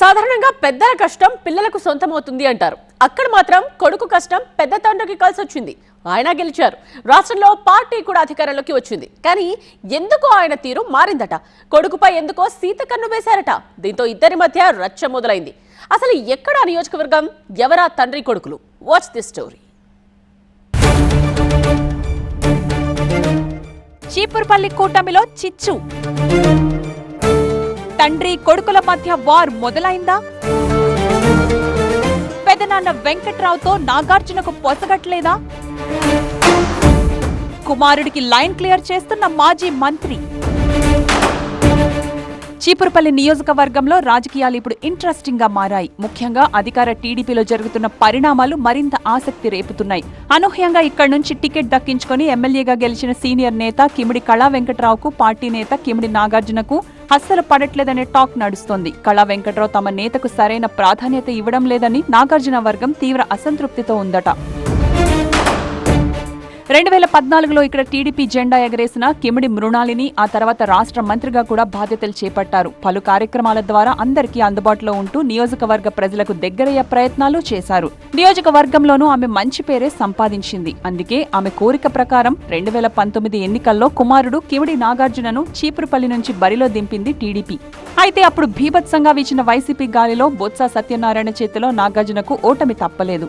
సాధారణంగా పెద్దల కష్టం పిల్లలకు సొంతమవుతుంది అంటారు. అక్కడ మాత్రం కొడుకు కష్టం పెద్ద తండ్రికి కలిసి వచ్చింది. ఆయన గెలిచారు. రాష్ట్రంలో పార్టీ కూడా అధికారంలోకి వచ్చింది. కానీ ఎందుకో ఆయన తీరు మారిందట. కొడుకుపై ఎందుకో సీత కన్ను వేశారట. దీంతో ఇద్దరి మధ్య రచ్చ మొదలైంది. అసలు ఎక్కడ నియోజకవర్గం ఎవరా తండ్రి కొడుకులు? వాచ్ ది స్టోరీ చీపురుపల్లి కూటమిలో చిచ్చు. తండ్రి కొడుకుల మధ్య వార్ మొదలైందా? పెదనాన్న వెంకట్రావుతో నాగార్జునకు పొసగట్లేదా? కుమారుడికి లైన్ క్లియర్ చేస్తున్న మాజీ మంత్రి చీపురుపల్లి నియోజకవర్గంలో రాజకీయాలు ఇప్పుడు ఇంట్రెస్టింగ్గా మారాయి. ముఖ్యంగా అధికార టీడీపీలో జరుగుతున్న పరిణామాలు మరింత ఆసక్తి రేపుతున్నాయి. అనూహ్యంగా ఇక్కడి నుంచి టికెట్ దక్కించుకొని ఎమ్మెల్యేగా గెలిచిన సీనియర్ నేత కిమిడి కళా వెంకట్రావుకు పార్టీ నేత కిమిడి నాగార్జునకు అస్సలు పడట్లేదనే టాక్ నడుస్తోంది. కళా వెంకట్రావు తమ నేతకు సరైన ప్రాధాన్యత ఇవ్వడం లేదని నాగార్జున వర్గం తీవ్ర అసంతృప్తితో ఉందట. రెండు వేల పద్నాలుగులో ఇక్కడ టీడీపీ జెండా ఎగరేసిన కిమిడి మృణాలిని ఆ తర్వాత రాష్ట్ర మంత్రిగా కూడా బాధ్యతలు చేపట్టారు. పలు కార్యక్రమాల ద్వారా అందరికీ అందుబాటులో ఉంటూ నియోజకవర్గ ప్రజలకు దగ్గరయ్యే ప్రయత్నాలు చేశారు. నియోజకవర్గంలోనూ ఆమె మంచి పేరే సంపాదించింది. అందుకే ఆమె కోరిక ప్రకారం రెండు వేల పంతొమ్మిది ఎన్నికల్లో కుమారుడు కిమిడి నాగార్జునను చీపురుపల్లి నుంచి బరిలో దింపింది టీడీపీ. అయితే అప్పుడు భీభత్సంగా వీచిన వైసీపీ గాలిలో బొత్స సత్యనారాయణ చేతిలో నాగార్జునకు ఓటమి తప్పలేదు.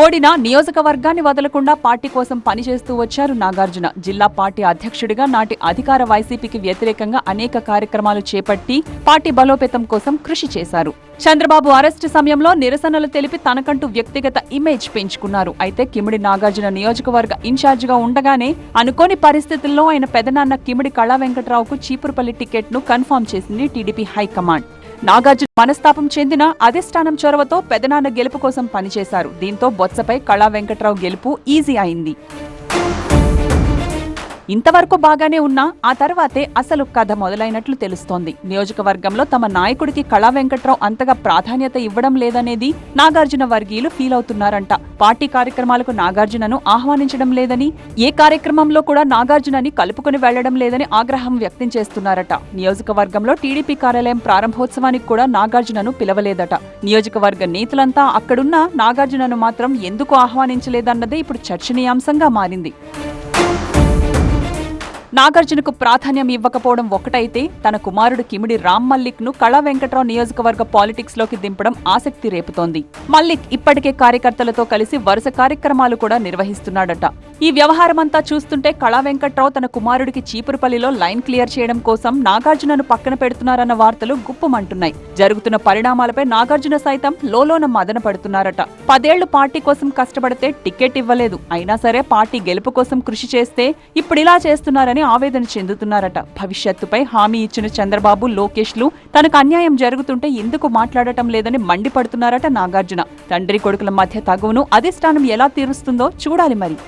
ఓడిన నియోజకవర్గాన్ని వదలకుండా పార్టీ కోసం పనిచేస్తూ వచ్చారు నాగార్జున. జిల్లా పార్టీ అధ్యక్షుడిగా నాటి అధికార వైసీపీకి వ్యతిరేకంగా అనేక కార్యక్రమాలు చేపట్టి పార్టీ బలోపేతం కోసం కృషి చేశారు. చంద్రబాబు అరెస్టు సమయంలో నిరసనలు తెలిపి తనకంటూ వ్యక్తిగత ఇమేజ్ పెంచుకున్నారు. అయితే కిమిడి నాగార్జున నియోజకవర్గ ఇన్ఛార్జిగా ఉండగానే అనుకోని పరిస్థితుల్లో ఆయన పెదనాన్న కిమిడి కళా వెంకట్రావుకు చీపురుపల్లి టికెట్ను కన్ఫర్మ్ చేసింది టీడీపీ హైకమాండ్. నాగార్జున మనస్తాపం చెందిన అధిష్టానం చొరవతో పెదనాన్న గెలుపు కోసం పనిచేశారు. దీంతో బొత్సపై కళా వెంకట్రావు గెలుపు ఈజీ అయింది. ఇంతవరకు బాగానే ఉన్నా ఆ తర్వాతే అసలు కథ మొదలైనట్లు తెలుస్తోంది. నియోజకవర్గంలో తమ నాయకుడికి కళా వెంకట్రావు అంతగా ప్రాధాన్యత ఇవ్వడం లేదనేది నాగార్జున వర్గీయులు ఫీల్ అవుతున్నారంట. పార్టీ కార్యక్రమాలకు నాగార్జునను ఆహ్వానించడం లేదని ఏ కార్యక్రమంలో కూడా నాగార్జునని కలుపుకుని వెళ్ళడం లేదని ఆగ్రహం వ్యక్తం చేస్తున్నారట. నియోజకవర్గంలో టీడీపీ కార్యాలయం ప్రారంభోత్సవానికి కూడా నాగార్జునను పిలవలేదట. నియోజకవర్గ నేతలంతా అక్కడున్న నాగార్జునను మాత్రం ఎందుకు ఆహ్వానించలేదన్నదే ఇప్పుడు చర్చనీయాంశంగా మారింది. నాగార్జునకు ప్రాధాన్యం ఇవ్వకపోవడం ఒకటైతే తన కుమారుడు కిమిడి రామ్ మల్లిక్ను కళా వెంకట్రావు నియోజకవర్గ పాలిటిక్స్లోకి దింపడం ఆసక్తి రేపుతోంది. మల్లిక్ ఇప్పటికే కార్యకర్తలతో కలిసి వరుస కార్యక్రమాలు కూడా నిర్వహిస్తున్నాడట. ఈ వ్యవహారమంతా చూస్తుంటే కళా వెంకట్రావు తన కుమారుడికి చీపురుపల్లిలో లైన్ క్లియర్ చేయడం కోసం నాగార్జునను పక్కన పెడుతున్నారన్న వార్తలు గుప్పమంటున్నాయి. జరుగుతున్న పరిణామాలపై నాగార్జున సైతం లోలోన మదన పడుతున్నారట. పదేళ్ళు పార్టీ కోసం కష్టపడితే టికెట్ ఇవ్వలేదు. అయినా సరే పార్టీ గెలుపు కోసం కృషి చేస్తే ఇప్పుడిలా చేస్తున్నారని ఆవేదన చెందుతున్నారట. భవిష్యత్తుపై హామీ ఇచ్చిన చంద్రబాబు లోకేష్లు తనకు అన్యాయం జరుగుతుంటే ఎందుకు మాట్లాడటం లేదని మండిపడుతున్నారట నాగార్జున. తండ్రి కొడుకుల మధ్య తగువును అధిష్టానం ఎలా తీరుస్తుందో చూడాలి మరి.